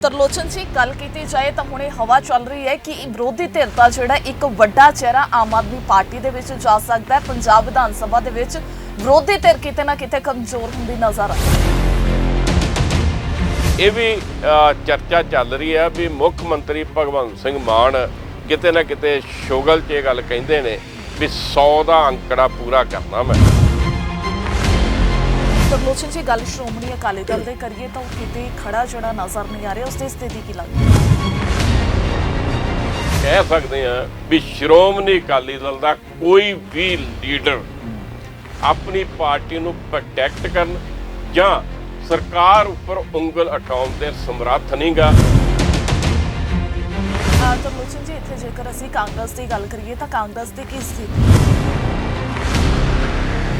ਤਰਲੋਚਨ, ਜੀ ਗੱਲ ਕੀਤੀ ਜਾਏ ਤਾਂ ਹੁਣੇ ਹਵਾ ਚੱਲ ਰਹੀ ਹੈ ਕਿ ਵਿਰੋਧੀ ਧਿਰ ਦਾ ਜਿਹੜਾ ਇੱਕ ਵੱਡਾ ਚਿਹਰਾ ਆਮ ਆਦਮੀ ਪਾਰਟੀ ਦੇ ਵਿੱਚ ਜਾ ਸਕਦਾ ਹੈ। ਪੰਜਾਬ ਵਿਧਾਨ ਸਭਾ ਦੇ ਵਿੱਚ ਵਿਰੋਧੀ ਧਿਰ ਕਿਤੇ ਨਾ ਕਿਤੇ ਕਮਜ਼ੋਰ ਹੁੰਦੀ ਨਜ਼ਰ ਆ ਇਹ ਵੀ ਚਰਚਾ ਚੱਲ ਰਹੀ ਹੈ ਵੀ ਮੁੱਖ ਮੰਤਰੀ ਭਗਵੰਤ ਸਿੰਘ ਮਾਨ ਕਿਤੇ ਨਾ ਕਿਤੇ ਸ਼ੋਗਲ 'ਚ ਇਹ ਗੱਲ ਕਹਿੰਦੇ ਨੇ ਵੀ 100 ਦਾ ਅੰਕੜਾ ਪੂਰਾ ਕਰਨਾ ਮੈਂ। ਤਰਲੋਚਨ ਜੀ ਗੱਲ ਸ਼੍ਰੋਮਣੀ ਅਕਾਲੀ ਦਲ ਦੇ ਕਰੀਏ ਤਾਂ ਉਹ ਕਿਤੇ ਖੜਾ ਜਿਹੜਾ ਨਜ਼ਰ ਨਹੀਂ ਆ ਰਿਹਾ। ਉਸ ਦੀ ਸਥਿਤੀ ਕੀ ਲੱਗਦੀ? ਹੈ ਕਹਿ ਸਕਦੇ ਹਾਂ ਵੀ ਸ਼੍ਰੋਮਣੀ ਅਕਾਲੀ ਦਲ ਦਾ ਕੋਈ ਵੀ ਲੀਡਰ ਆਪਣੀ ਪਾਰਟੀ ਨੂੰ ਪ੍ਰੋਟੈਕਟ ਕਰਨ ਜਾਂ ਸਰਕਾਰ ਉੱਪਰ ਉਂਗਲ ਉਠਾਉਣ ਦੇ ਸਮਰੱਥ ਨਹੀਂਗਾ ਅਹ ਤਰਲੋਚਨ ਜੀ ਇੱਥੇ ਜੇਕਰ ਅਸੀਂ ਕਾਂਗਰਸ ਦੀ ਗੱਲ ਕਰੀਏ ਤਾਂ ਕਾਂਗਰਸ ਦੀ ਕੀ ਸਥਿਤੀ?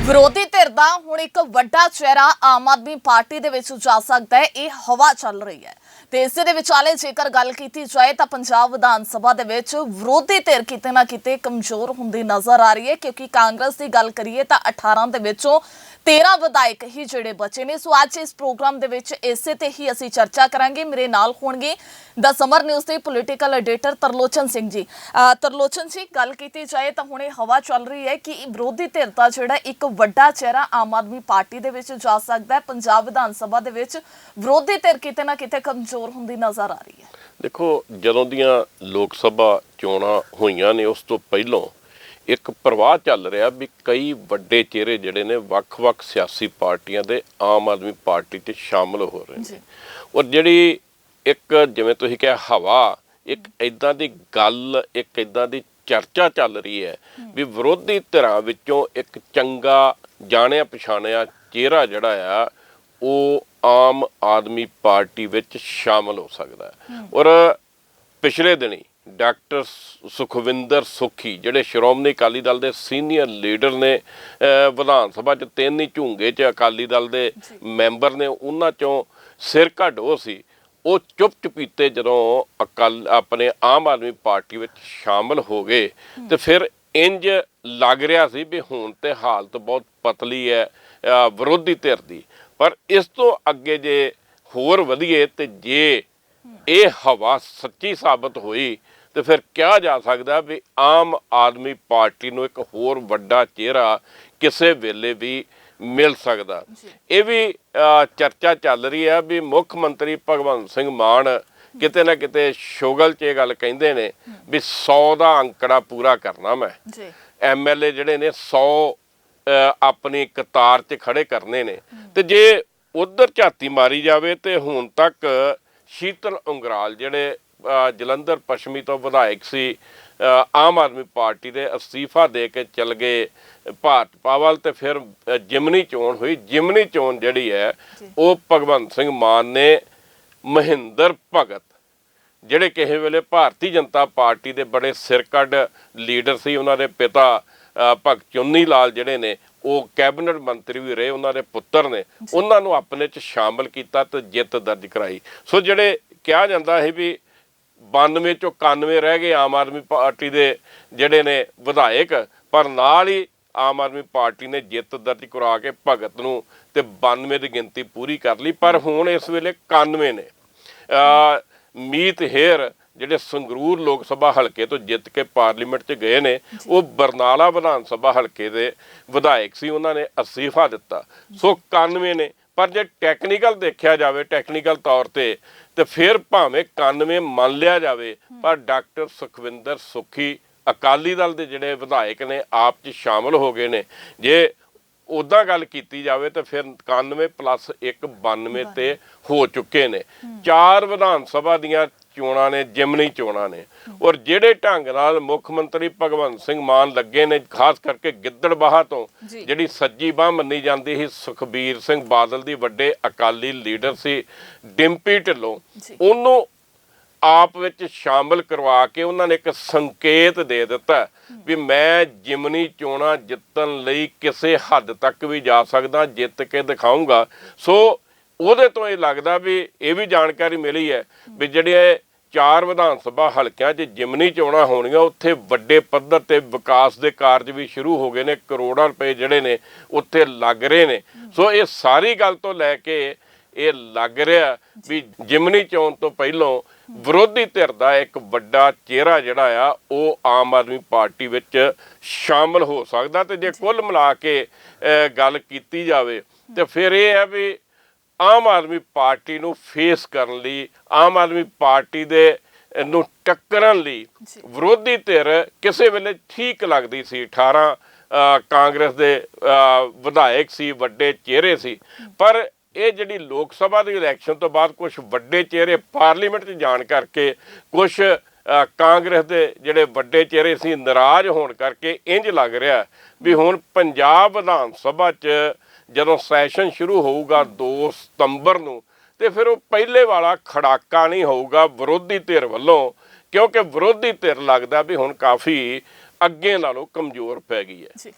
ਵਿਰੋਧੀ ਧਿਰ ਦਾ ਹੁਣ ਇੱਕ ਵੱਡਾ ਚਿਹਰਾ ਆਮ ਆਦਮੀ ਪਾਰਟੀ ਦੇ ਵਿੱਚ ਜਾ ਸਕਦਾ ਹੈ, ਇਹ ਹਵਾ ਚੱਲ ਰਹੀ ਹੈ। ਤੇ ਇਸੇ ਦੇ ਵਿਚਾਲੇ ਜੇਕਰ ਗੱਲ ਕੀਤੀ ਜਾਏ ਤਾਂ ਪੰਜਾਬ ਵਿਧਾਨ ਸਭਾ ਦੇ ਵਿੱਚ ਵਿਰੋਧੀ ਧਿਰ ਕਿਤੇ ਨਾ ਕਿਤੇ ਕਮਜ਼ੋਰ ਹੁੰਦੀ ਨਜ਼ਰ ਆ ਰਹੀ ਹੈ, ਕਿਉਂਕਿ ਕਾਂਗਰਸ ਦੀ ਗੱਲ ਕਰੀਏ ਤਾਂ 18 ਦੇ ਵਿੱਚੋਂ 13 ਵਿਧਾਇਕ ਹੀ ਜਿਹੜੇ ਬਚੇ ਨੇ। ਸੋ ਅੱਜ ਇਸ ਪ੍ਰੋਗਰਾਮ ਦੇ ਵਿੱਚ ਇਸੇ ਤੇ ਹੀ ਅਸੀਂ ਚਰਚਾ ਕਰਾਂਗੇ। ਮੇਰੇ ਨਾਲ ਹੋਣਗੇ ਦਾ ਸਮਰ ਨਿਊਜ਼ ਦੇ ਪੋਲੀਟੀਕਲ ਐਡੀਟਰ ਤਰਲੋਚਨ ਸਿੰਘ ਜੀ। ਤਰਲੋਚਨ ਜੀ, ਗੱਲ ਕੀਤੀ ਜਾਏ ਤਾਂ ਹੁਣੇ ਹਵਾ ਚੱਲ ਰਹੀ ਹੈ ਕਿ ਵਿਰੋਧੀ ਧਿਰ ਦਾ ਜਿਹੜਾ ਇੱਕ ਵੱਡਾ ਚਿਹਰਾ ਆਮ ਆਦਮੀ ਪਾਰਟੀ ਦੇ ਵਿੱਚ ਜਾ ਸਕਦਾ ਹੈ। ਪੰਜਾਬ ਵਿਧਾਨ ਸਭਾ ਦੇ ਵਿੱਚ ਵਿਰੋਧੀ ਧਿਰ ਕਿਤੇ ਨਾ ਕਿਤੇ ਕਮਜ਼ੋਰ ਹੁੰਦੀ ਨਜ਼ਰ ਆ ਰਹੀ ਹੈ। ਦੇਖੋ, ਜਦੋਂ ਦੀਆਂ ਲੋਕ ਸਭਾ ਚੋਣਾਂ ਹੋਈਆਂ ਨੇ, ਉਸ ਤੋਂ ਪਹਿਲਾਂ ਇੱਕ ਪ੍ਰਵਾਹ ਚੱਲ ਰਿਹਾ ਵੀ ਕਈ ਵੱਡੇ ਚਿਹਰੇ ਜਿਹੜੇ ਨੇ ਵੱਖ-ਵੱਖ ਸਿਆਸੀ ਪਾਰਟੀਆਂ ਦੇ ਆਮ ਆਦਮੀ ਪਾਰਟੀ 'ਚ ਸ਼ਾਮਲ ਹੋ ਰਹੇ। ਨੇ। ਔਰ ਜਿਹੜੀ ਇੱਕ ਜਿਵੇਂ ਤੁਸੀਂ ਕਿਹਾ ਹਵਾ ਇੱਕ ਇਦਾਂ ਦੀ ਗੱਲ ਇੱਕ ਇਦਾਂ ਦੀ ਚਰਚਾ ਚੱਲ ਰਹੀ ਹੈ ਵੀ ਵਿਰੋਧੀ ਧਿਰਾਂ ਵਿੱਚੋਂ ਇੱਕ ਚੰਗਾ ਜਾਣਿਆ ਪਛਾਣਿਆ ਚਿਹਰਾ ਜਿਹੜਾ ਆ ਉਹ ਆਮ ਆਦਮੀ ਪਾਰਟੀ ਵਿੱਚ ਸ਼ਾਮਲ ਹੋ ਸਕਦਾ ਔਰ ਪਿਛਲੇ ਦਿਨੀ ਡਾਕਟਰ ਸੁਖਵਿੰਦਰ ਸੁਖੀ ਜਿਹੜੇ ਸ਼੍ਰੋਮਣੀ ਅਕਾਲੀ ਦਲ ਦੇ ਸੀਨੀਅਰ ਲੀਡਰ ਨੇ ਵਿਧਾਨ ਸਭਾ 'ਚ ਤਿੰਨ ਹੀ ਝੁੰਗੇ 'ਚ ਅਕਾਲੀ ਦਲ ਦੇ ਮੈਂਬਰ ਨੇ ਉਹਨਾਂ 'ਚੋਂ ਸਿਰ ਘੜੋ ਸੀ। ਉਹ ਚੁੱਪ ਚੁਪੀਤੇ ਜਦੋਂ ਅਕਾਲ ਆਪਣੇ ਆਮ ਆਦਮੀ ਪਾਰਟੀ ਵਿੱਚ ਸ਼ਾਮਲ ਹੋ ਗਏ ਤੇ ਫਿਰ ਇੰਜ ਲੱਗ ਰਿਹਾ ਸੀ ਵੀ ਹੁਣ ਤੇ ਹਾਲਤ ਬਹੁਤ ਪਤਲੀ ਹੈ ਵਿਰੋਧੀ ਧਿਰ ਦੀ। ਪਰ ਇਸ ਤੋਂ ਅੱਗੇ ਜੇ ਹੋਰ ਵਧੀਏ ਤੇ ਜੇ ਇਹ ਹਵਾ ਸੱਚੀ ਸਾਬਤ ਹੋਈ ਤੇ ਫਿਰ ਕਿਹਾ ਜਾ ਸਕਦਾ ਵੀ ਆਮ ਆਦਮੀ ਪਾਰਟੀ ਨੂੰ ਇੱਕ ਹੋਰ ਵੱਡਾ ਚਿਹਰਾ ਕਿਸੇ ਵੇਲੇ ਵੀ ਮਿਲ ਸਕਦਾ। ਇਹ ਵੀ ਚਰਚਾ ਚੱਲ ਰਹੀ ਹੈ ਵੀ ਮੁੱਖ ਮੰਤਰੀ ਭਗਵੰਤ ਸਿੰਘ ਮਾਨ ਕਿਤੇ ਨਾ ਕਿਤੇ ਸ਼ੋਗਲ 'ਚ ਇਹ ਗੱਲ ਕਹਿੰਦੇ ਨੇ ਵੀ 100 ਦਾ ਅੰਕੜਾ ਪੂਰਾ ਕਰਨਾ ਮੈਂ। ਜੀ। ਐਮਐਲਏ ਜਿਹੜੇ ਨੇ 100 ਅ, ਆਪਣੀ ਕਤਾਰ 'ਚ ਖੜੇ ਕਰਨੇ ਨੇ। ਤੇ ਜੇ ਉਧਰ ਝਾਤੀ ਮਾਰੀ ਜਾਵੇ ਤੇ ਹੁਣ ਤੱਕ ਸ਼ੀਤਲ ਉਂਗਰਾਲ ਜਿਹੜੇ ਜਲੰਧਰ ਪੱਛਮੀ ਤੋਂ ਵਿਧਾਇਕ ਸੀ। ਆਮ ਆਦਮੀ ਪਾਰਟੀ ਦੇ ਅਸਤੀਫਾ ਦੇ ਕੇ ਚਲ ਗਏ ਭਾਰਤ ਪਾਵਲ ਤੇ ਫਿਰ ਜਿਮਨੀ ਚੋਣ ਹੋਈ। ਜਿਮਨੀ ਚੋਣ ਜਿਹੜੀ ਹੈ ਉਹ ਭਗਵੰਤ ਸਿੰਘ ਮਾਨ ਨੇ ਮਹਿੰਦਰ ਭਗਤ ਜਿਹੜੇ ਕਿਸੇ ਵੇਲੇ ਭਾਰਤੀ ਜਨਤਾ ਪਾਰਟੀ ਦੇ ਬੜੇ ਸਿਰਕੱਢ ਲੀਡਰ ਸੀ ਉਹਨਾਂ ਦੇ ਪਿਤਾ ਭਗਤ ਚੁੰਨੀ ਲਾਲ ਜਿਹੜੇ ਨੇ ਉਹ ਕੈਬਨਿਟ ਮੰਤਰੀ ਵੀ ਰਹੇ ਉਹਨਾਂ ਦੇ ਪੁੱਤਰ ਨੇ। ਉਹਨਾਂ ਨੂੰ ਆਪਣੇ ਚ ਸ਼ਾਮਲ ਕੀਤਾ ਤੇ ਜਿੱਤ ਦਰਜ ਕਰਾਈ। ਸੋ ਜਿਹੜੇ ਕਿਹਾ ਜਾਂਦਾ ਹੈ ਵੀ 92 ਚੋਂ 91 ਰਹਿ ਗਏ ਆਮ ਆਦਮੀ ਪਾਰਟੀ ਦੇ ਜਿਹੜੇ ਨੇ ਵਿਧਾਇਕ ਪਰ ਨਾਲ ਹੀ ਆਮ ਆਦਮੀ ਪਾਰਟੀ ਨੇ ਜਿੱਤ ਦਰਜ ਕਰਾ ਕੇ ਭਗਤ ਨੂੰ ਤੇ 92 ਦੀ ਗਿਣਤੀ ਪੂਰੀ ਕਰ ਲਈ ਪਰ ਹੁਣ ਇਸ ਵੇਲੇ 91 ਨੇ। ਮੀਤ ਹੇਰ ਜਿਹੜੇ ਸੰਗਰੂਰ ਲੋਕ ਸਭਾ ਹਲਕੇ ਤੋਂ ਜਿੱਤ ਕੇ ਪਾਰਲੀਮੈਂਟ 'ਚ ਗਏ ਨੇ ਉਹ ਬਰਨਾਲਾ ਵਿਧਾਨ ਸਭਾ ਹਲਕੇ ਦੇ ਵਿਧਾਇਕ ਸੀ ਉਹਨਾਂ ਨੇ ਅਸਤੀਫਾ ਦਿੱਤਾ। ਸੋ 91 ਨੇ। ਪਰ ਜੇ ਟੈਕਨੀਕਲ ਦੇਖਿਆ ਜਾਵੇ ਟੈਕਨੀਕਲ ਤੌਰ ਤੇ ਤੇ ਫਿਰ ਭਾਵੇਂ 91 ਮੰਨ ਲਿਆ ਜਾਵੇ ਪਰ ਡਾਕਟਰ ਸੁਖਵਿੰਦਰ ਸੁਖੀ ਅਕਾਲੀ ਦਲ ਦੇ ਜਿਹੜੇ ਵਿਧਾਇਕ ਨੇ ਆਪ 'ਚ ਸ਼ਾਮਲ ਹੋ ਗਏ ਨੇ। ਜੇ ਉਦਾਂ ਗੱਲ ਕੀਤੀ ਜਾਵੇ ਤਾਂ ਫਿਰ 91 ਪਲੱਸ 1 92 ਤੇ ਹੋ ਚੁੱਕੇ ਨੇ। ਚਾਰ ਵਿਧਾਨ ਸਭਾ ਦੀਆਂ ਚੋਣਾਂ ਨੇ ਜਿਮਨੀ ਚੋਣਾਂ ਨੇ ਔਰ ਜਿਹੜੇ ਢੰਗ ਨਾਲ ਮੁੱਖ ਮੰਤਰੀ ਭਗਵੰਤ ਸਿੰਘ ਮਾਨ ਲੱਗੇ ਨੇ ਖਾਸ ਕਰਕੇ ਗਿੱਦੜਬਾਹਾ ਤੋਂ। ਜਿਹੜੀ ਸੱਜੀ ਬਾਹ ਮੰਨੀ ਜਾਂਦੀ ਸੀ ਸੁਖਬੀਰ ਸਿੰਘ ਬਾਦਲ ਦੀ ਵੱਡੇ ਅਕਾਲੀ ਲੀਡਰ ਸੀ ਡਿੰਪੀ ਢਿੱਲੋਂ। ਉਹਨੂੰ ਆਪ ਵਿੱਚ ਸ਼ਾਮਲ ਕਰਵਾ ਕੇ ਉਹਨਾਂ ਨੇ ਇੱਕ ਸੰਕੇਤ ਦੇ ਦਿੱਤਾ ਵੀ ਮੈਂ ਜਿਮਨੀ ਚੋਣਾਂ ਜਿੱਤਣ ਲਈ ਕਿਸੇ ਹੱਦ ਤੱਕ ਵੀ ਜਾ ਸਕਦਾ ਜਿੱਤ ਕੇ ਦਿਖਾਉਂਗਾ ਸੋ ਉਹਦੇ ਤੋਂ ਇਹ ਲੱਗਦਾ ਵੀ ਇਹ ਵੀ ਜਾਣਕਾਰੀ ਮਿਲੀ ਹੈ ਵੀ ਜਿਹੜੇ ਚਾਰ ਵਿਧਾਨ ਸਭਾ ਹਲਕਿਆਂ 'ਚ ਜਿਮਨੀ ਚੋਣਾਂ ਹੋਣੀਆਂ ਉੱਥੇ ਵੱਡੇ ਪੱਧਰ ਤੇ ਵਿਕਾਸ ਦੇ ਕਾਰਜ ਵੀ ਸ਼ੁਰੂ ਹੋ ਗਏ ਨੇ ਕਰੋੜਾਂ ਰੁਪਏ ਜਿਹੜੇ ਨੇ ਉੱਥੇ ਲੱਗ ਰਹੇ ਨੇ। ਸੋ ਇਹ ਸਾਰੀ ਗੱਲ ਤੋਂ ਲੈ ਕੇ ਇਹ ਲੱਗ ਰਿਹਾ ਵੀ ਜਿਮਨੀ ਚੋਣ ਤੋਂ ਪਹਿਲਾਂ ਵਿਰੋਧੀ ਧਿਰ ਦਾ ਇੱਕ ਵੱਡਾ ਚਿਹਰਾ ਜਿਹੜਾ ਆ ਉਹ ਆਮ ਆਦਮੀ ਪਾਰਟੀ ਵਿੱਚ ਸ਼ਾਮਲ ਹੋ ਸਕਦਾ ਤੇ ਜੇ ਕੁੱਲ ਮਿਲਾ ਕੇ ਗੱਲ ਕੀਤੀ ਜਾਵੇ ਤੇ ਫਿਰ ਇਹ ਹੈ ਵੀ ਆਮ ਆਦਮੀ ਪਾਰਟੀ ਨੂੰ ਫੇਸ ਕਰਨ ਲਈ ਆਮ ਆਦਮੀ ਪਾਰਟੀ ਦੇ ਨੂੰ ਟੱਕਰਨ ਲਈ। ਵਿਰੋਧੀ ਧਿਰ ਕਿਸੇ ਵੇਲੇ ਠੀਕ ਲੱਗਦੀ ਸੀ 18 ਅ, ਕਾਂਗਰਸ ਦੇ ਵਿਧਾਇਕ ਸੀ ਵੱਡੇ ਚਿਹਰੇ ਸੀ ਪਰ ਇਹ ਜਿਹੜੀ ਲੋਕ ਸਭਾ ਦੀ ਇਲੈਕਸ਼ਨ ਤੋਂ ਬਾਅਦ ਕੁਝ ਵੱਡੇ ਚਿਹਰੇ ਪਾਰਲੀਮੈਂਟ 'ਚ ਜਾਣ ਕਰਕੇ ਕੁਝ ਕਾਂਗਰਸ ਦੇ ਜਿਹੜੇ ਵੱਡੇ ਚਿਹਰੇ ਸੀ ਨਾਰਾਜ਼ ਹੋਣ ਕਰਕੇ ਇੰਜ ਲੱਗ ਰਿਹਾ ਵੀ ਹੁਣ ਪੰਜਾਬ ਵਿਧਾਨ ਸਭਾ 'ਚ ਜਦੋਂ ਸੈਸ਼ਨ ਸ਼ੁਰੂ ਹੋਊਗਾ 2 ਸਤੰਬਰ ਨੂੰ ਤੇ ਫਿਰ ਉਹ ਪਹਿਲੇ ਵਾਲਾ ਖੜਾਕਾ ਨਹੀਂ ਹੋਊਗਾ ਵਿਰੋਧੀ ਧਿਰ ਵੱਲੋਂ ਕਿਉਂਕਿ ਵਿਰੋਧੀ ਧਿਰ ਲੱਗਦਾ ਵੀ ਹੁਣ ਕਾਫੀ ਅੱਗੇ ਨਾਲੋਂ ਕਮਜ਼ੋਰ ਪੈ ਗਈ ਹੈ। ਜੀ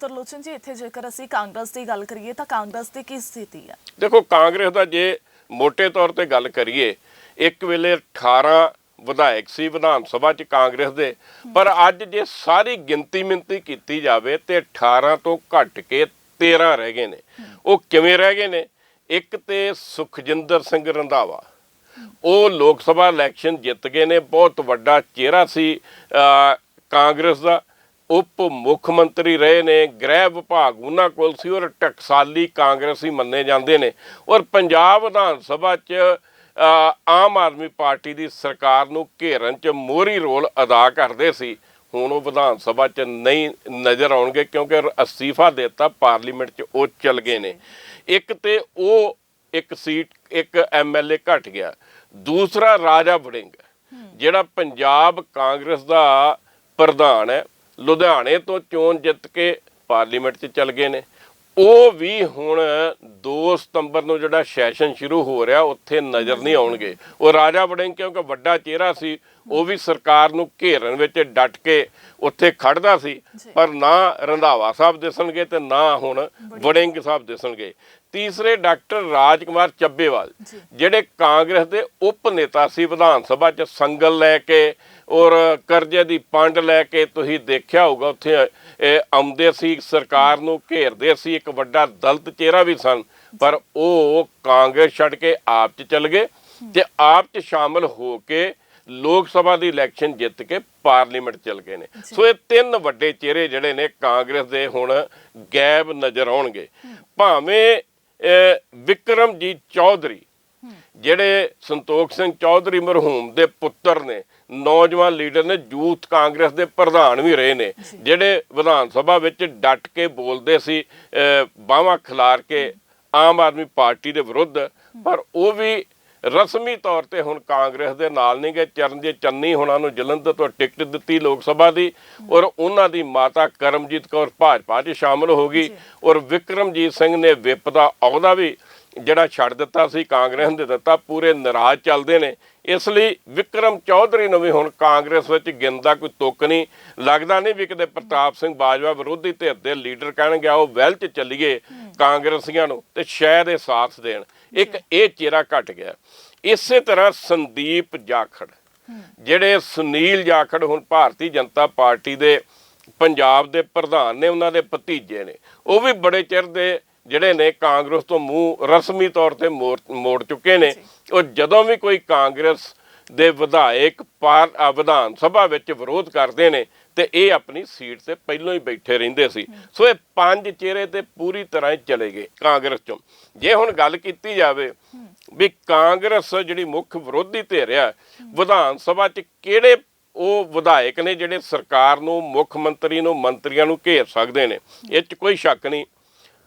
ਤਰਲੋਚਨ ਜੀ ਇੱਥੇ ਜੇਕਰ ਅਸੀਂ ਕਾਂਗਰਸ ਦੀ ਗੱਲ ਕਰੀਏ ਤਾਂ ਕਾਂਗਰਸ ਦੀ ਕੀ ਸਥਿਤੀ ਹੈ? ਦੇਖੋ ਕਾਂਗਰਸ ਦਾ ਜੇ ਮੋٹے ਤੌਰ ਤੇ ਗੱਲ ਕਰੀਏ ਇੱਕ ਵੇਲੇ 18 ਵਿਧਾਇਕ ਸੀ ਵਿਧਾਨ ਸਭਾ ਚ ਕਾਂਗਰਸ ਦੇ ਪਰ ਅੱਜ ਜੇ ਸਾਰੀ ਗਿਣਤੀ ਮਿੰਤੀ ਕੀਤੀ ਜਾਵੇ ਤੇ 18 ਤੋਂ ਘਟ ਕੇ 13 ਰਹਿ ਗਏ ਨੇ। ਉਹ ਕਿਵੇਂ ਰਹਿ ਗਏ ਨੇ? ਇੱਕ ਤੇ ਸੁਖਜਿੰਦਰ ਸਿੰਘ ਰੰਧਾਵਾ। ਉਹ ਲੋਕ ਸਭਾ ਇਲੈਕਸ਼ਨ ਜਿੱਤ ਗਏ ਨੇ। ਬਹੁਤ ਵੱਡਾ ਚਿਹਰਾ ਸੀ ਕਾਂਗਰਸ ਦਾ। ਉਪ ਮੁੱਖ ਮੰਤਰੀ ਰਹੇ ਨੇ। ਗ੍ਰਹਿ ਵਿਭਾਗ ਉਹਨਾਂ ਕੋਲ ਸੀ। ਔਰ ਟਕਸਾਲੀ ਕਾਂਗਰਸੀ ਮੰਨੇ ਜਾਂਦੇ ਨੇ। ਔਰ ਪੰਜਾਬ ਵਿਧਾਨ ਸਭਾ 'ਚ ਆਮ ਆਦਮੀ ਪਾਰਟੀ ਦੀ ਸਰਕਾਰ ਨੂੰ ਘੇਰਨ 'ਚ ਮੋਹਰੀ ਰੋਲ ਅਦਾ ਕਰਦੇ ਸੀ। ਹੁਣ ਉਹ ਵਿਧਾਨ ਸਭਾ 'ਚ ਨਹੀਂ ਨਜ਼ਰ ਆਉਣਗੇ ਕਿਉਂਕਿ ਅਸਤੀਫਾ ਦਿੱਤਾ, ਪਾਰਲੀਮੈਂਟ 'ਚ ਉਹ ਚਲ ਗਏ ਨੇ। ਇੱਕ ਤੇ ਉਹ ਇੱਕ ਸੀਟ, ਇੱਕ ਐਮਐਲਏ ਘਟ ਗਿਆ। ਦੂਸਰਾ ਰਾਜਾ ਵੜਿੰਗ, ਜਿਹੜਾ ਪੰਜਾਬ ਕਾਂਗਰਸ ਦਾ ਪ੍ਰਧਾਨ ਹੈ, ਲੁਧਿਆਣੇ ਤੋਂ ਚੋਣ ਜਿੱਤ ਕੇ ਪਾਰਲੀਮੈਂਟ 'ਚ ਚਲ ਗਏ ਨੇ। ਉਹ ਵੀ ਹੁਣ 2 ਸਤੰਬਰ ਨੂੰ ਜਿਹੜਾ ਸੈਸ਼ਨ ਸ਼ੁਰੂ ਹੋ ਰਿਹਾ, ਉੱਥੇ ਨਜ਼ਰ ਨਹੀਂ ਆਉਣਗੇ। ਉਹ ਰਾਜਾ ਵੜਿੰਗ ਕਿਉਂਕਿ ਵੱਡਾ ਚਿਹਰਾ ਸੀ ਉਹ ਵੀ ਸਰਕਾਰ ਨੂੰ ਘੇਰਨ ਵਿੱਚ ਡਟ ਕੇ ਉੱਥੇ ਖੜਦਾ ਸੀ। ਪਰ ਨਾ ਰੰਧਾਵਾ ਸਾਹਿਬ ਦਿਸਣਗੇ ਤੇ ਨਾ ਹੁਣ ਵੜਿੰਗ ਸਾਹਿਬ ਦਿਸਣਗੇ। ਤੀਸਰੇ ਡਾਕਟਰ ਰਾਜਕੁਮਾਰ ਚੱਬੇਵਾਲ। ਜਿਹੜੇ ਕਾਂਗਰਸ ਦੇ ਉਪ ਨੇਤਾ ਸੀ ਵਿਧਾਨ ਸਭਾ 'ਚ ਸੰਗਲ ਲੈ ਕੇ ਔਰ ਕਰਜ਼ੇ ਦੀ ਪੰਡ ਲੈ ਕੇ ਤੁਸੀਂ ਦੇਖਿਆ ਹੋਊਗਾ ਉੱਥੇ ਇਹ ਆਉਂਦੇ ਸੀ ਸਰਕਾਰ ਨੂੰ ਘੇਰਦੇ ਸੀ ਇੱਕ ਵੱਡਾ ਦਲਤ ਚਿਹਰਾ ਵੀ ਸਨ। ਪਰ ਉਹ ਕਾਂਗਰਸ ਛੱਡ ਕੇ ਆਪ 'ਚ ਚਲ ਗਏ ਤੇ ਆਪ 'ਚ ਸ਼ਾਮਲ ਹੋ ਕੇ ਲੋਕ ਸਭਾ ਦੀ ਇਲੈਕਸ਼ਨ ਜਿੱਤ ਕੇ ਪਾਰਲੀਮੈਂਟ ਚਲ ਗਏ ਨੇ। ਸੋ ਇਹ ਤਿੰਨ ਵੱਡੇ ਚਿਹਰੇ ਜਿਹੜੇ ਨੇ ਕਾਂਗਰਸ ਦੇ ਹੁਣ ਗਾਇਬ ਨਜ਼ਰ ਆਉਣਗੇ। ਭਾਵੇਂ ਵਿਕਰਮਜੀਤ ਚੌਧਰੀ ਜਿਹੜੇ ਸੰਤੋਖ ਸਿੰਘ ਚੌਧਰੀ ਮਰਹੂਮ ਦੇ ਪੁੱਤਰ ਨੇ ਨੌਜਵਾਨ ਲੀਡਰ ਨੇ ਯੂਥ ਕਾਂਗਰਸ ਦੇ ਪ੍ਰਧਾਨ ਵੀ ਰਹੇ ਨੇ ਜਿਹੜੇ ਵਿਧਾਨ ਸਭਾ ਵਿੱਚ ਡਟ ਕੇ ਬੋਲਦੇ ਸੀ ਬਾਹਾਂ ਖਿਲਾਰ ਕੇ ਆਮ ਆਦਮੀ ਪਾਰਟੀ ਦੇ ਵਿਰੁੱਧ ਪਰ ਉਹ ਵੀ ਰਸਮੀ ਤੌਰ ਤੇ ਹੁਣ ਕਾਂਗਰਸ ਦੇ ਨਾਲ ਨਹੀਂ ਗਏ। ਚਰਨਜੀਤ ਚੰਨੀ ਹੁਣਾਂ ਨੂੰ ਜਲੰਧਰ ਤੋਂ ਟਿਕਟ ਦਿੱਤੀ ਲੋਕ ਸਭਾ ਦੀ ਔਰ ਉਹਨਾਂ ਦੀ ਮਾਤਾ ਕਰਮਜੀਤ ਕੌਰ ਭਾਜਪਾ 'ਚ ਸ਼ਾਮਲ ਹੋ ਗਈ ਔਰ ਵਿਕਰਮਜੀਤ ਸਿੰਘ ਨੇ ਵਿਪ ਦਾ ਅਹੁਦਾ ਵੀ ਜਿਹੜਾ ਛੱਡ ਦਿੱਤਾ ਸੀ ਕਾਂਗਰਸ ਨੇ ਦਿੱਤਾ ਪੂਰੇ ਨਾਰਾਜ਼ ਚੱਲਦੇ ਨੇ। ਇਸ ਲਈ ਵਿਕਰਮ ਚੌਧਰੀ ਨੂੰ ਵੀ ਹੁਣ ਕਾਂਗਰਸ ਵਿੱਚ ਗਿਣਦਾ ਕੋਈ ਤੁੱਕ ਨਹੀਂ। ਲੱਗਦਾ ਨਹੀਂ ਵੀ ਕਿਤੇ ਪ੍ਰਤਾਪ ਸਿੰਘ ਬਾਜਵਾ ਵਿਰੋਧੀ ਧਿਰ ਦੇ ਲੀਡਰ ਕਹਿਣਗੇ ਆਓ ਵੈਲ ਚ ਚੱਲੀਏ ਕਾਂਗਰਸੀਆਂ ਨੂੰ ਤੇ ਸ਼ਾਇਦ ਇਹ ਸਾਥ ਦੇਣ। ਇੱਕ ਇਹ ਚਿਹਰਾ ਘਟ ਗਿਆ। ਇਸੇ ਤਰ੍ਹਾਂ ਸੰਦੀਪ ਜਾਖੜ ਜਿਹੜੇ ਸੁਨੀਲ ਜਾਖੜ ਹੁਣ ਭਾਰਤੀ ਜਨਤਾ ਪਾਰਟੀ ਦੇ ਪੰਜਾਬ ਦੇ ਪ੍ਰਧਾਨ ਨੇ ਉਹਨਾਂ ਦੇ ਭਤੀਜੇ ਨੇ। ਉਹ ਵੀ ਬੜੇ ਚਿਰ ਦੇ ਜਿਹੜੇ ਨੇ ਕਾਂਗਰਸ ਤੋਂ ਮੂੰਹ ਰਸਮੀ ਤੌਰ ਤੇ ਮੋੜ ਚੁੱਕੇ ਨੇ। ਉਹ ਜਦੋਂ ਵੀ ਕੋਈ ਕਾਂਗਰਸ ਦੇ ਵਿਧਾਇਕ ਵਿਧਾਨ ਸਭਾ ਵਿੱਚ ਵਿਰੋਧ ਕਰਦੇ ਨੇ ਤੇ ਇਹ ਆਪਣੀ ਸੀਟ ਤੇ ਪਹਿਲਾਂ ਹੀ ਬੈਠੇ ਰਹਿੰਦੇ ਸੀ। ਸੋ ਇਹ ਪੰਜ ਚਿਹਰੇ ਤੇ ਪੂਰੀ ਤਰ੍ਹਾਂ ਹੀ ਚਲੇ ਗਏ ਕਾਂਗਰਸ ਚੋਂ। ਜੇ ਹੁਣ ਗੱਲ ਕੀਤੀ ਜਾਵੇ ਵੀ ਕਾਂਗਰਸ ਜਿਹੜੀ ਮੁੱਖ ਵਿਰੋਧੀ ਧਿਰ ਆ ਵਿਧਾਨ ਸਭਾ 'ਚ ਕਿਹੜੇ ਉਹ ਵਿਧਾਇਕ ਨੇ ਜਿਹੜੇ ਸਰਕਾਰ ਨੂੰ ਮੁੱਖ ਮੰਤਰੀ ਨੂੰ ਮੰਤਰੀਆਂ ਨੂੰ ਘੇਰ ਸਕਦੇ ਨੇ? ਇਹ 'ਚ ਕੋਈ ਸ਼ੱਕ ਨਹੀਂ।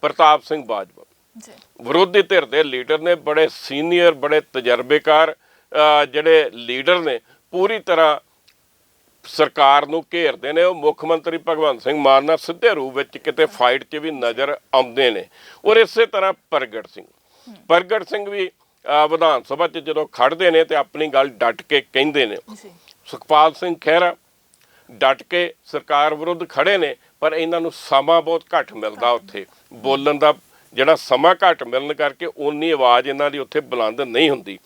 ਪ੍ਰਤਾਪ ਸਿੰਘ ਬਾਜਵਾ। ਜੀ। ਵਿਰੋਧੀ ਧਿਰ ਦੇ ਲੀਡਰ ਨੇ ਬੜੇ ਸੀਨੀਅਰ ਬੜੇ ਤਜਰਬੇਕਾਰ ਜਿਹੜੇ ਲੀਡਰ ਨੇ ਪੂਰੀ ਤਰ੍ਹਾਂ ਸਰਕਾਰ ਨੂੰ ਘੇਰਦੇ ਨੇ। ਉਹ ਮੁੱਖ ਮੰਤਰੀ ਭਗਵੰਤ ਸਿੰਘ ਮਾਨ ਨਾਲ ਸਿੱਧੇ ਰੂਪ ਵਿੱਚ ਕਿਤੇ ਫਾਈਟ 'ਚ ਵੀ ਨਜ਼ਰ ਆਉਂਦੇ ਨੇ। ਔਰ ਇਸੇ ਤਰ੍ਹਾਂ ਪ੍ਰਗਟ ਸਿੰਘ। ਪ੍ਰਗਟ ਸਿੰਘ ਵੀ ਵਿਧਾਨ ਸਭਾ 'ਚ ਜਦੋਂ ਖੜਦੇ ਨੇ ਤੇ ਆਪਣੀ ਗੱਲ ਡਟ ਕੇ ਕਹਿੰਦੇ ਨੇ। ਸੁਖਪਾਲ ਸਿੰਘ ਖਹਿਰਾ ਡਟ ਕੇ ਸਰਕਾਰ ਵਿਰੁੱਧ ਖੜੇ ਨੇ ਪਰ ਇਹਨਾਂ ਨੂੰ ਸਮਾਂ ਬਹੁਤ ਘੱਟ ਮਿਲਦਾ ਉੱਥੇ। ਬੋਲਣ ਦਾ ਜਿਹੜਾ ਸਮਾਂ ਘੱਟ ਮਿਲਣ ਕਰਕੇ ਓਨੀ ਆਵਾਜ਼ ਇਹਨਾਂ ਦੀ ਉੱਥੇ ਬੁਲੰਦ ਨਹੀਂ ਹੁੰਦੀ।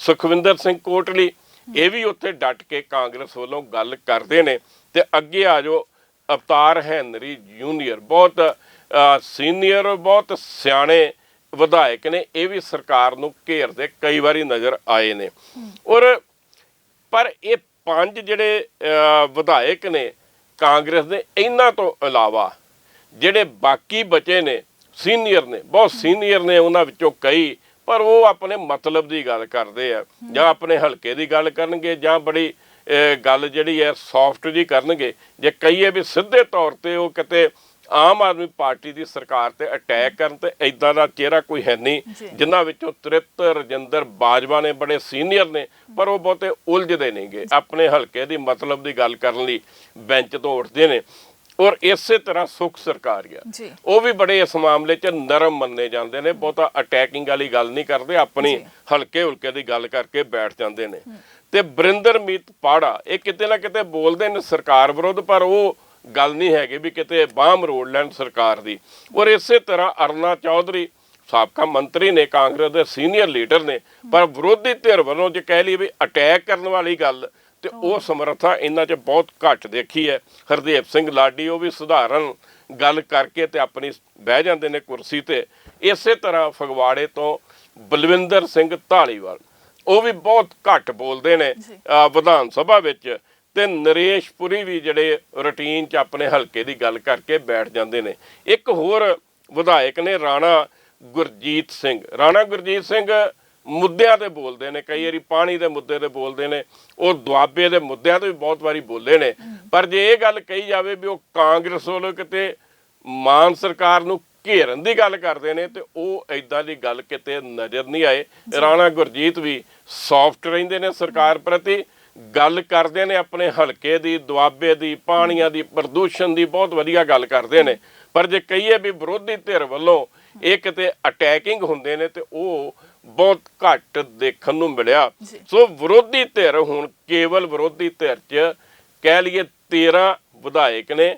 ਸੁਖਵਿੰਦਰ ਸਿੰਘ ਕੋਟਲੀ, ਇਹ ਵੀ ਉੱਥੇ ਡਟ ਕੇ ਕਾਂਗਰਸ ਵੱਲੋਂ ਗੱਲ ਕਰਦੇ ਨੇ ਤੇ ਅੱਗੇ ਆ ਜਾਓ, ਅਵਤਾਰ ਹੈਨਰੀ ਜੂਨੀਅਰ, ਬਹੁਤ ਸੀਨੀਅਰ ਔਰ ਬਹੁਤ ਸਿਆਣੇ ਵਿਧਾਇਕ ਨੇ, ਇਹ ਵੀ ਸਰਕਾਰ ਨੂੰ ਘੇਰਦੇ ਕਈ ਵਾਰੀ ਨਜ਼ਰ ਆਏ ਨੇ। ਔਰ ਪਰ ਇਹ ਪੰਜ ਜਿਹੜੇ ਵਿਧਾਇਕ ਨੇ ਕਾਂਗਰਸ ਦੇ, ਇਹਨਾਂ ਤੋਂ ਇਲਾਵਾ ਜਿਹੜੇ ਬਾਕੀ ਬਚੇ ਨੇ, ਸੀਨੀਅਰ ਨੇ, ਬਹੁਤ ਸੀਨੀਅਰ ਨੇ, ਉਹਨਾਂ ਵਿੱਚੋਂ ਕਈ ਪਰ ਉਹ ਆਪਣੇ ਮਤਲਬ ਦੀ ਗੱਲ ਕਰਦੇ ਆ ਜਾਂ ਆਪਣੇ ਹਲਕੇ ਦੀ ਗੱਲ ਕਰਨਗੇ ਜਾਂ ਬੜੀ ਗੱਲ ਜਿਹੜੀ ਹੈ ਸੌਫਟ ਜੀ ਕਰਨਗੇ। ਜੇ ਕਹੀਏ ਵੀ ਸਿੱਧੇ ਤੌਰ ਤੇ ਉਹ ਕਿਤੇ ਆਮ ਆਦਮੀ ਪਾਰਟੀ ਦੀ ਸਰਕਾਰ ਤੇ ਅਟੈਕ ਕਰਨ ਤੇ ਇਦਾਂ ਦਾ ਚਿਹਰਾ ਕੋਈ ਹੈ ਨਹੀਂ। ਜਿਨ੍ਹਾਂ ਵਿੱਚੋਂ ਤ੍ਰਿਪਤ ਰਜਿੰਦਰ ਬਾਜਵਾ ਨੇ ਬੜੇ ਸੀਨੀਅਰ ਨੇ ਪਰ ਉਹ ਬਹੁਤੇ ਉਲਝਦੇ ਨਹੀਂਗੇ ਆਪਣੇ ਹਲਕੇ ਦੀ ਮਤਲਬ ਦੀ ਗੱਲ ਕਰਨ ਲਈ ਬੈਂਚ ਤੋਂ ਉੱਠਦੇ ਨੇ। ਔਰ ਇਸੇ ਤਰ੍ਹਾਂ ਸੁਖ ਸਰਕਾਰੀਆ ਉਹ ਵੀ ਬੜੇ ਇਸ ਮਾਮਲੇ 'ਚ ਨਰਮ ਮੰਨੇ ਜਾਂਦੇ ਨੇ ਬਹੁਤਾ ਅਟੈਕਿੰਗ ਵਾਲੀ ਗੱਲ ਨਹੀਂ ਕਰਦੇ ਆਪਣੀ। ਹਲਕੇ ਹੁਲਕੇ ਦੀ ਗੱਲ ਕਰਕੇ ਬੈਠ ਜਾਂਦੇ ਨੇ। ਤੇ ਬਰਿੰਦਰਮੀਤ ਪਾੜਾ ਇਹ ਕਿਤੇ ਨਾ ਕਿਤੇ ਬੋਲਦੇ ਨੇ ਸਰਕਾਰ ਵਿਰੁੱਧ ਪਰ ਉਹ ਗੱਲ ਨਹੀਂ ਹੈਗੀ ਵੀ ਕਿਤੇ ਬਾਹ ਮਰੋੜ ਲੈਣ ਸਰਕਾਰ ਦੀ। ਔਰ ਇਸੇ ਤਰ੍ਹਾਂ ਅਰਨਾ ਚੌਧਰੀ ਸਾਬਕਾ ਮੰਤਰੀ ਨੇ ਕਾਂਗਰਸ ਦੇ ਸੀਨੀਅਰ ਲੀਡਰ ਨੇ ਪਰ ਵਿਰੋਧੀ ਧਿਰ ਵੱਲੋਂ ਜੇ ਕਹਿ ਲਈ ਵੀ ਅਟੈਕ ਕਰਨ ਵਾਲੀ ਗੱਲ ਤੇ ਉਹ ਸਮਰੱਥਾ ਇਹਨਾਂ 'ਚ ਬਹੁਤ ਘੱਟ ਦੇਖੀ ਹੈ। ਹਰਦੇਵ ਸਿੰਘ ਲਾਡੀ ਉਹ ਵੀ ਸਧਾਰਨ ਗੱਲ ਕਰਕੇ ਤੇ ਆਪਣੀ ਬਹਿ ਜਾਂਦੇ ਨੇ ਕੁਰਸੀ ਤੇ। ਇਸੇ ਤਰ੍ਹਾਂ ਫਗਵਾੜੇ ਤੋਂ ਬਲਵਿੰਦਰ ਸਿੰਘ ਢਾਲੀਵਾਲ ਉਹ ਵੀ ਬਹੁਤ ਘੱਟ ਬੋਲਦੇ ਨੇ ਵਿਧਾਨ ਸਭਾ ਵਿੱਚ ਤੇ ਨਰੇਸ਼ ਪੁਰੀ ਵੀ ਜਿਹੜੇ ਰੁਟੀਨ 'ਚ ਆਪਣੇ ਹਲਕੇ ਦੀ ਗੱਲ ਕਰਕੇ ਬੈਠ ਜਾਂਦੇ ਨੇ। ਇੱਕ ਹੋਰ ਵਿਧਾਇਕ ਨੇ ਰਾਣਾ ਗੁਰਜੀਤ ਸਿੰਘ। ਰਾਣਾ ਗੁਰਜੀਤ ਸਿੰਘ ਮੁੱਦਿਆਂ ਤੇ ਬੋਲਦੇ ਨੇ ਕਈ ਵਾਰੀ ਪਾਣੀ ਦੇ ਮੁੱਦੇ ਤੇ ਬੋਲਦੇ ਨੇ ਉਹ ਦੁਆਬੇ ਦੇ ਮੁੱਦਿਆਂ ਤੇ ਵੀ ਬਹੁਤ ਵਾਰੀ ਬੋਲੇ ਨੇ। ਪਰ ਜੇ ਇਹ ਗੱਲ ਕਹੀ ਜਾਵੇ ਵੀ ਉਹ ਕਾਂਗਰਸ ਵੱਲੋਂ ਕਿਤੇ ਮਾਨ ਸਰਕਾਰ ਨੂੰ ਘੇਰਨ ਦੀ ਗੱਲ ਕਰਦੇ ਨੇ ਤੇ ਉਹ ਐਦਾਂ ਦੀ ਗੱਲ ਕਿਤੇ ਨਜ਼ਰ ਨਹੀਂ ਆਏ। ਰਾਣਾ ਗੁਰਜੀਤ ਵੀ ਸੌਫਟ ਰਹਿੰਦੇ ਨੇ ਸਰਕਾਰ ਪ੍ਰਤੀ ਗੱਲ ਕਰਦੇ ਨੇ ਆਪਣੇ ਹਲਕੇ ਦੀ ਦੁਆਬੇ ਦੀ ਪਾਣੀਆਂ ਦੀ ਪ੍ਰਦੂਸ਼ਣ ਦੀ ਬਹੁਤ ਵਧੀਆ ਗੱਲ ਕਰਦੇ ਨੇ। ਪਰ ਜੇ ਕਹੀਏ ਵੀ ਵਿਰੋਧੀ ਧਿਰ ਵੱਲੋਂ ਇਹ ਕਿਤੇ ਅਟੈਕਿੰਗ ਹੁੰਦੇ ਨੇ ਤੇ ਉਹ ਬਹੁਤ ਘੱਟ ਦੇਖਣ ਨੂੰ ਮਿਲਿਆ। ਸੋ ਵਿਰੋਧੀ ਧਿਰ ਹੁਣ ਕੇਵਲ ਵਿਰੋਧੀ ਧਿਰ 'ਚ ਕਹਿ ਲਈਏ 13 ਵਿਧਾਇਕ ਨੇ।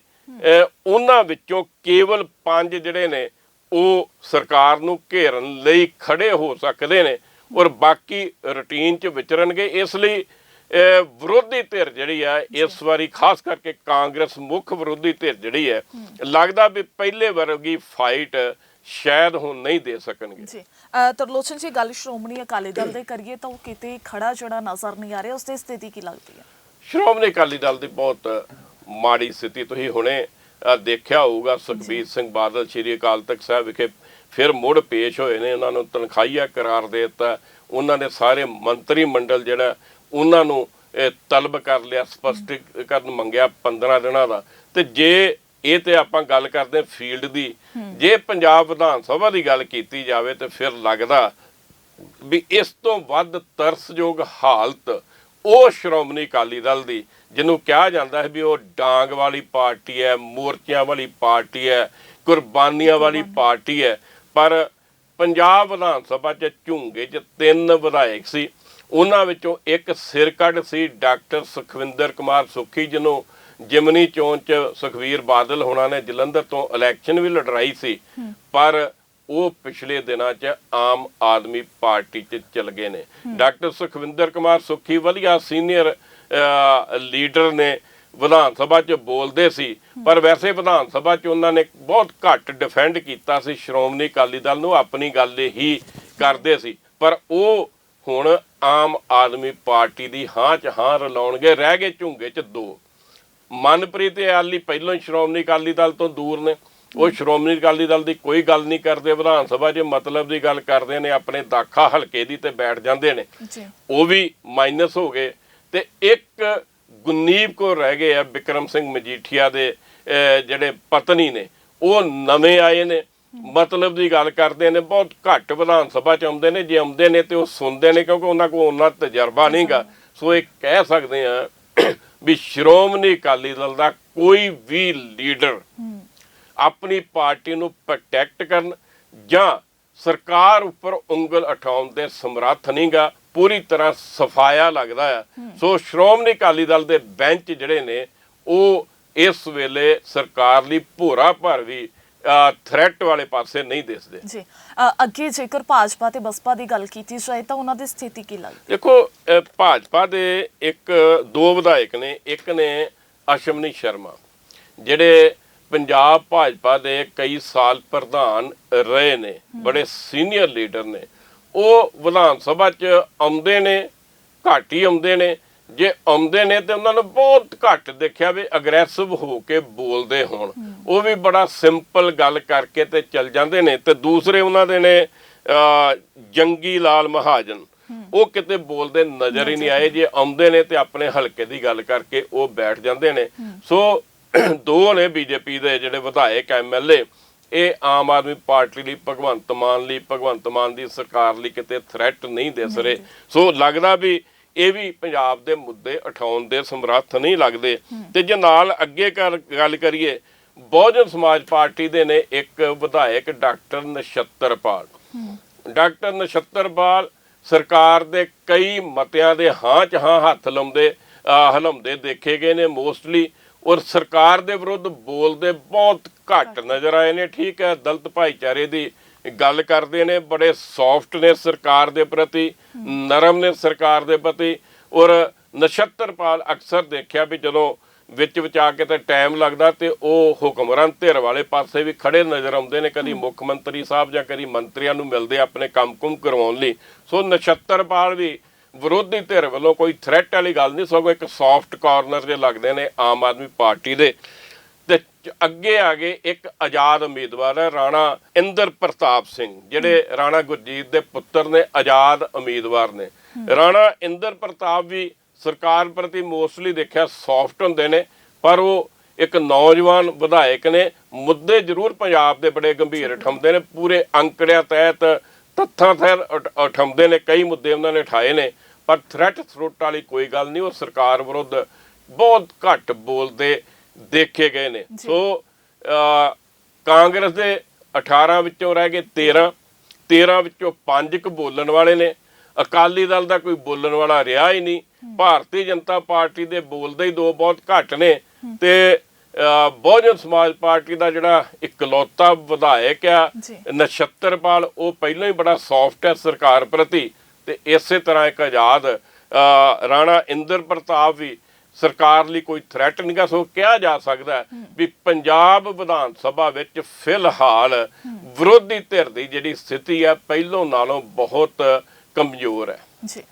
ਉਹਨਾਂ ਵਿੱਚੋਂ ਕੇਵਲ 5 ਜਿਹੜੇ ਨੇ ਉਹ ਸਰਕਾਰ ਨੂੰ ਘੇਰਨ ਲਈ ਖੜੇ ਹੋ ਸਕਦੇ ਨੇ ਔਰ ਬਾਕੀ ਰੁਟੀਨ 'ਚ ਵਿਚਰਨਗੇ। ਇਸ ਲਈ ਵਿਰੋਧੀ ਧਿਰ ਜਿਹੜੀ ਆ ਇਸ ਵਾਰੀ ਖਾਸ ਕਰਕੇ ਕਾਂਗਰਸ ਮੁੱਖ ਵਿਰੋਧੀ ਧਿਰ ਜਿਹੜੀ ਹੈ ਲੱਗਦਾ ਵੀ ਪਹਿਲੇ ਵਰਗੀ ਫਾਈਟ ਸ਼ਾਇਦ ਹੁਣ ਨਹੀਂ ਦੇ ਸਕਣਗੇ। ਜੀ। ਅ, ਤਰਲੋਚਨ ਜੀ ਗੱਲ ਸ਼੍ਰੋਮਣੀ ਅਕਾਲੀ ਦਲ ਦੇ ਕਰੀਏ ਤਾਂ ਉਹ ਕਿਤੇ ਖੜਾ ਜਿਹੜਾ ਨਜ਼ਰ ਨਹੀਂ ਆ ਰਿਹਾ ਉਸ ਦੀ ਸਥਿਤੀ ਕੀ ਲੱਗਦੀ ਹੈ? ਸ਼੍ਰੋਮਣੀ ਅਕਾਲੀ ਦਲ ਦੀ ਬਹੁਤ ਮਾੜੀ ਸਥਿਤੀ ਤੁਸੀਂ ਹੁਣੇ ਅ, ਦੇਖਿਆ ਹੋਊਗਾ ਸੁਖਬੀਰ ਸਿੰਘ ਬਾਦਲ ਸ਼੍ਰੀ ਅਕਾਲ ਤਖਤ ਸਾਹਿਬ ਵਿਖੇ ਫਿਰ ਮੁੜ ਪੇਸ਼ ਹੋਏ ਨੇ ਉਹਨਾਂ ਨੂੰ ਤਨਖਾਹੀਆ ਕਰਾਰ ਦੇ ਦਿੱਤਾ ਉਹਨਾਂ ਨੇ ਸਾਰੇ ਮੰਤਰੀ ਮੰਡਲ ਜਿਹੜਾ ਉਹਨਾਂ ਨੂੰ ਇਹ ਤਲਬ ਕਰ ਲਿਆ ਸਪਸ਼ਟੀਕਰਨ ਮੰਗਿਆ 15 ਦਿਨਾਂ ਦਾ। ਤੇ ਜੇ ਇਹ ਤੇ ਆਪਾਂ ਗੱਲ ਕਰਦੇ ਫੀਲਡ ਦੀ। ਜੇ ਪੰਜਾਬ ਵਿਧਾਨ ਸਭਾ ਦੀ ਗੱਲ ਕੀਤੀ ਜਾਵੇ ਤੇ ਫਿਰ ਲੱਗਦਾ ਵੀ ਇਸ ਤੋਂ ਵੱਧ ਤਰਸਯੋਗ ਹਾਲਤ ਉਹ ਸ਼੍ਰੋਮਣੀ ਅਕਾਲੀ ਦਲ ਦੀ ਜਿਹਨੂੰ ਕਿਹਾ ਜਾਂਦਾ ਹੈ ਵੀ ਉਹ ਡਾਂਗ ਵਾਲੀ ਪਾਰਟੀ ਹੈ ਮੋਰਚਿਆਂ ਵਾਲੀ ਪਾਰਟੀ ਹੈ ਕੁਰਬਾਨੀਆਂ ਵਾਲੀ ਪਾਰਟੀ ਹੈ। ਪਰ ਪੰਜਾਬ ਵਿਧਾਨ ਸਭਾ 'ਚ ਝੁੰਗੇ 'ਚ ਤਿੰਨ ਵਿਧਾਇਕ ਸੀ। ਉਹਨਾਂ ਵਿੱਚੋਂ ਇੱਕ ਸਿਰਕੱਢ ਸੀ ਡਾਕਟਰ ਸੁਖਵਿੰਦਰ ਕੁਮਾਰ ਸੁੱਖੀ ਜਿਹਨੂੰ ਜਿਮਨੀ ਚੋਣ 'ਚ ਸੁਖਵੀਰ ਬਾਦਲ ਹੋਣਾ ਨੇ ਜਲੰਧਰ ਤੋਂ ਇਲੈਕਸ਼ਨ ਵੀ ਲੜਾਈ ਸੀ ਪਰ ਉਹ ਪਿਛਲੇ ਦਿਨਾਂ 'ਚ ਆਮ ਆਦਮੀ ਪਾਰਟੀ 'ਚ ਚਲ ਗਏ ਨੇ। ਡਾਕਟਰ ਸੁਖਵਿੰਦਰ ਕੁਮਾਰ ਸੁੱਖੀ ਵਧੀਆ ਸੀਨੀਅਰ ਲੀਡਰ ਨੇ ਵਿਧਾਨ ਸਭਾ 'ਚ ਬੋਲਦੇ ਸੀ ਪਰ ਵੈਸੇ ਵਿਧਾਨ ਸਭਾ 'ਚ ਉਹਨਾਂ ਨੇ ਬਹੁਤ ਘੱਟ ਡਿਫੈਂਡ ਕੀਤਾ ਸੀ। ਸ਼੍ਰੋਮਣੀ ਅਕਾਲੀ ਦਲ ਨੂੰ ਆਪਣੀ ਗੱਲ ਹੀ ਕਰਦੇ ਸੀ ਪਰ ਉਹ ਹੁਣ ਆਮ ਆਦਮੀ ਪਾਰਟੀ ਦੀ ਹਾਂ 'ਚ ਹਾਂ ਰਲਾਉਣਗੇ ਰਹਿ ਗਏ ਝੁੰਗੇ 'ਚ ਦੋ। ਮਨਪ੍ਰੀਤ ਆਲੀ ਪਹਿਲਾਂ ਹੀ ਸ਼੍ਰੋਮਣੀ ਅਕਾਲੀ ਦਲ ਤੋਂ ਦੂਰ ਨੇ। ਉਹ ਸ਼੍ਰੋਮਣੀ ਅਕਾਲੀ ਦਲ ਦੀ ਕੋਈ ਗੱਲ ਨਹੀਂ ਕਰਦੇ। ਵਿਧਾਨ ਸਭਾ 'ਚ ਮਤਲਬ ਦੀ ਗੱਲ ਕਰਦੇ ਨੇ ਆਪਣੇ ਦਾਖਾ ਹਲਕੇ ਦੀ ਤੇ ਬੈਠ ਜਾਂਦੇ ਨੇ। ਉਹ ਵੀ ਮਾਈਨਸ ਹੋ ਗਏ। ਤੇ ਇੱਕ ਗੁਨੀਬ ਕੋ ਰਹਿ ਗਏ ਆ ਵਿਕਰਮ ਸਿੰਘ ਮਜੀਠੀਆ ਦੇ ਜਿਹੜੇ ਪਤਨੀ ਨੇ ਉਹ ਨਵੇਂ ਆਏ ਨੇ। ਮਤਲਬ ਦੀ ਗੱਲ ਕਰਦੇ ਨੇ ਬਹੁਤ ਘੱਟ ਵਿਧਾਨ ਸਭਾ ਚ ਆਉਂਦੇ ਨੇ। ਜੇ ਆਉਂਦੇ ਨੇ ਤੇ ਉਹ ਸੁਣਦੇ ਨੇ ਕਿਉਂਕਿ ਉਹਨਾਂ ਕੋਲ ਉਹਨਾਂ ਤਜਰਬਾ ਨਹੀਂਗਾ ਸੋ ਇਹ ਕਹਿ ਸਕਦੇ ਆ ਵੀ ਸ਼੍ਰੋਮਣੀ ਅਕਾਲੀ ਦਲ ਦਾ ਕੋਈ ਵੀ ਲੀਡਰ ਆਪਣੀ ਪਾਰਟੀ ਨੂੰ ਪ੍ਰੋਟੈਕਟ ਕਰਨ ਜਾਂ ਸਰਕਾਰ ਉੱਪਰ ਉਂਗਲ ਉਠਾਉਣ ਦੇ ਸਮਰੱਥ ਨਹੀਂਗਾ ਪੂਰੀ ਤਰ੍ਹਾਂ ਸਫਾਇਆ ਲੱਗਦਾ ਆ। ਸੋ ਸ਼੍ਰੋਮਣੀ ਅਕਾਲੀ ਦਲ ਦੇ ਬੈਂਚ ਜਿਹੜੇ ਨੇ ਉਹ ਇਸ ਵੇਲੇ ਸਰਕਾਰ ਲਈ ਭੋਰਾ ਭਰ ਵੀ ਥ੍ਰੈਟ ਵਾਲੇ ਪਾਸੇ ਨਹੀਂ ਦਿਸਦੇ। ਜੀ। ਅੱਗੇ ਜੇਕਰ ਭਾਜਪਾ ਤੇ ਬਸਪਾ ਦੀ ਗੱਲ ਕੀਤੀ ਜਾਏ ਤਾਂ ਉਹਨਾਂ ਦੀ ਸਥਿਤੀ ਕੀ ਲੱਗਦੀ? ਦੇਖੋ ਭਾਜਪਾ ਦੇ ਇੱਕ ਦੋ ਵਿਧਾਇਕ ਨੇ। ਇੱਕ ਨੇ ਅਸ਼ਮਨੀ ਸ਼ਰਮਾ ਜਿਹੜੇ ਪੰਜਾਬ ਭਾਜਪਾ ਦੇ ਕਈ ਸਾਲ ਪ੍ਰਧਾਨ ਰਹੇ ਨੇ ਬੜੇ ਸੀਨੀਅਰ ਲੀਡਰ ਨੇ। ਉਹ ਵਿਧਾਨ ਸਭਾ 'ਚ ਆਉਂਦੇ ਨੇ ਘੱਟ ਆਉਂਦੇ ਨੇ। ਜੇ ਆਉਂਦੇ ਨੇ ਤੇ ਉਹਨਾਂ ਨੂੰ ਬਹੁਤ ਘੱਟ ਦੇਖਿਆ ਵੀ ਅਗਰੈਸਿਵ ਹੋ ਕੇ ਬੋਲਦੇ ਹੋਣ। ਉਹ ਵੀ ਬੜਾ ਸਿੰਪਲ ਗੱਲ ਕਰਕੇ ਤੇ ਚੱਲ ਜਾਂਦੇ ਨੇ ਤੇ ਦੂਸਰੇ ਉਹਨਾਂ ਦੇ ਨੇ ਜੰਗੀ ਲਾਲ ਮਹਾਜਨ। ਉਹ ਕਿਤੇ ਬੋਲਦੇ ਨਜ਼ਰ ਹੀ ਨਹੀਂ ਆਏ। ਜੇ ਆਉਂਦੇ ਨੇ ਤੇ ਆਪਣੇ ਹਲਕੇ ਦੀ ਗੱਲ ਕਰਕੇ ਉਹ ਬੈਠ ਜਾਂਦੇ ਨੇ। ਸੋ ਦੋ ਨੇ ਬੀਜੇਪੀ ਦੇ ਜਿਹੜੇ ਵਿਧਾਇਕ ਐਮਐਲਏ ਇਹ ਆਮ ਆਦਮੀ ਪਾਰਟੀ ਲਈ ਭਗਵੰਤ ਮਾਨ ਲਈ ਭਗਵੰਤ ਮਾਨ ਦੀ ਸਰਕਾਰ ਲਈ ਕਿਤੇ ਥ੍ਰੈਟ ਨਹੀਂ ਦਿਸ ਰਹੇ। ਸੋ ਲੱਗਦਾ ਵੀ ਇਹ ਵੀ ਪੰਜਾਬ ਦੇ ਮੁੱਦੇ ਉਠਾਉਣ ਦੇ ਸਮਰੱਥ ਨਹੀਂ ਲੱਗਦੇ। ਤੇ ਜੇ ਨਾਲ ਅੱਗੇ ਕਰ ਗੱਲ ਕਰੀਏ ਬਹੁਜਨ ਸਮਾਜ ਪਾਰਟੀ ਦੇ ਨੇ ਇੱਕ ਵਿਧਾਇਕ ਡਾਕਟਰ ਨਛੱਤਰਪਾਲ ਡਾਕਟਰ ਨਛੱਤਰਪਾਲ ਸਰਕਾਰ ਦੇ ਕਈ ਮਤਿਆਂ ਦੇ ਹਾਂ ਚ ਹਾਂ ਹੱਥ ਲਾਉਂਦੇ ਹਲਾਉਂਦੇ ਦੇਖੇ ਗਏ ਨੇ ਮੋਸਟਲੀ। ਔਰ ਸਰਕਾਰ ਦੇ ਵਿਰੁੱਧ ਬੋਲਦੇ ਬਹੁਤ ਘੱਟ। ਨਜ਼ਰ ਆਏ ਨੇ। ਠੀਕ ਹੈ ਦਲਿਤ ਭਾਈਚਾਰੇ ਦੀ ਗੱਲ ਕਰਦੇ ਨੇ ਬੜੇ ਸੌਫਟ ਨੇ ਸਰਕਾਰ ਦੇ ਪ੍ਰਤੀ ਨਰਮ ਨੇ ਸਰਕਾਰ ਦੇ ਪ੍ਰਤੀ ਔਰ ਨਛੱਤਰਪਾਲ ਅਕਸਰ ਦੇਖਿਆ ਵੀ ਜਦੋਂ ਵਿੱਚ ਵਿਚਾ ਕੇ ਤੇ ਟਾਈਮ ਲੱਗਦਾ ਤੇ ਉਹ ਹੁਕਮਰਾਨ ਧਿਰ ਵਾਲੇ ਪਾਸੇ ਵੀ ਖੜੇ ਨਜ਼ਰ ਆਉਂਦੇ ਨੇ ਕਦੀ ਮੁੱਖ ਮੰਤਰੀ ਸਾਹਿਬ ਜਾਂ ਕਦੀ ਮੰਤਰੀਆਂ ਨੂੰ ਮਿਲਦੇ ਆਪਣੇ ਕੰਮ-ਕੁਮ ਕਰਵਾਉਣ ਲਈ। ਸੋ ਨਛੱਤਰਪਾਲ ਵੀ ਵਿਰੋਧੀ ਧਿਰ ਵੱਲੋਂ ਕੋਈ ਥ੍ਰੈਟ ਵਾਲੀ ਗੱਲ ਨਹੀਂ ਸਗੋਂ ਇੱਕ ਸੌਫਟ ਕਾਰਨਰ ਜੇ ਲੱਗਦੇ ਨੇ ਆਮ ਆਦਮੀ ਪਾਰਟੀ ਦੇ। ਤੇ ਅੱਗੇ ਆ ਗਏ ਇੱਕ ਆਜ਼ਾਦ ਉਮੀਦਵਾਰ ਹੈ ਰਾਣਾ ਇੰਦਰ ਪ੍ਰਤਾਪ ਸਿੰਘ ਜਿਹੜੇ ਰਾਣਾ ਗੁਰਜੀਤ ਦੇ ਪੁੱਤਰ ਨੇ ਆਜ਼ਾਦ ਉਮੀਦਵਾਰ ਨੇ। ਰਾਣਾ ਇੰਦਰ ਪ੍ਰਤਾਪ ਵੀ ਸਰਕਾਰ ਪ੍ਰਤੀ ਮੋਸਟਲੀ ਦੇਖਿਆ ਸੌਫਟ ਹੁੰਦੇ ਨੇ ਪਰ ਉਹ ਇੱਕ ਨੌਜਵਾਨ ਵਿਧਾਇਕ ਨੇ ਮੁੱਦੇ ਜ਼ਰੂਰ ਪੰਜਾਬ ਦੇ ਬੜੇ ਗੰਭੀਰ ਉਠਾਉਂਦੇ ਨੇ ਪੂਰੇ ਅੰਕੜਿਆਂ ਤਹਿਤ ਤੱਥਾਂ ਤਹਿਤ ਉਠ- ਉਠਾਉਂਦੇ ਨੇ ਕਈ ਮੁੱਦੇ ਉਹਨਾਂ ਨੇ ਉਠਾਏ ਨੇ ਪਰ ਥ੍ਰੈਟ ਥਰੋਟ ਵਾਲੀ ਕੋਈ ਗੱਲ ਨਹੀਂ ਉਹ ਸਰਕਾਰ ਵਿਰੁੱਧ ਬਹੁਤ ਘੱਟ ਬੋਲਦੇ ਦੇਖੇ ਗਏ ਨੇ। ਸੋ ਕਾਂਗਰਸ ਦੇ 18 ਵਿੱਚੋਂ ਰਹਿ ਗਏ 13 13 ਵਿੱਚੋਂ 5 ਕੁ ਬੋਲਣ ਵਾਲੇ ਨੇ। ਅਕਾਲੀ ਦਲ ਦਾ ਕੋਈ ਬੋਲਣ ਵਾਲਾ ਰਿਹਾ ਹੀ ਨਹੀਂ। ਭਾਰਤੀ ਜਨਤਾ ਪਾਰਟੀ ਦੇ ਬੋਲਦੇ ਹੀ ਦੋ ਬਹੁਤ ਘੱਟ ਨੇ ਤੇ ਬਹੁਜਨ ਸਮਾਜ ਪਾਰਟੀ ਦਾ ਜਿਹੜਾ ਇਕਲੌਤਾ ਵਿਧਾਇਕ ਆ। ਨਛੱਤਰਪਾਲ ਉਹ ਪਹਿਲਾਂ ਹੀ ਬੜਾ ਸੌਫਟ ਹੈ ਸਰਕਾਰ ਪ੍ਰਤੀ ਤੇ ਇਸੇ ਤਰ੍ਹਾਂ ਇੱਕ ਆਜ਼ਾਦ ਰਾਣਾ ਇੰਦਰ ਪ੍ਰਤਾਪ ਵੀ ਸਰਕਾਰ ਲਈ ਕੋਈ ਥ੍ਰੈਟ ਨਹੀਂਗਾ ਸੋ ਕਿਹਾ ਜਾ ਸਕਦਾ ਵੀ ਪੰਜਾਬ ਵਿਧਾਨ ਸਭਾ ਵਿੱਚ ਫਿਲਹਾਲ ਵਿਰੋਧੀ ਧਿਰ ਦੀ ਜਿਹੜੀ ਸਥਿਤੀ ਹੈ ਪਹਿਲੋਂ ਨਾਲੋਂ ਬਹੁਤ ਕਮਜ਼ੋਰ ਹੈ। ਜੀ।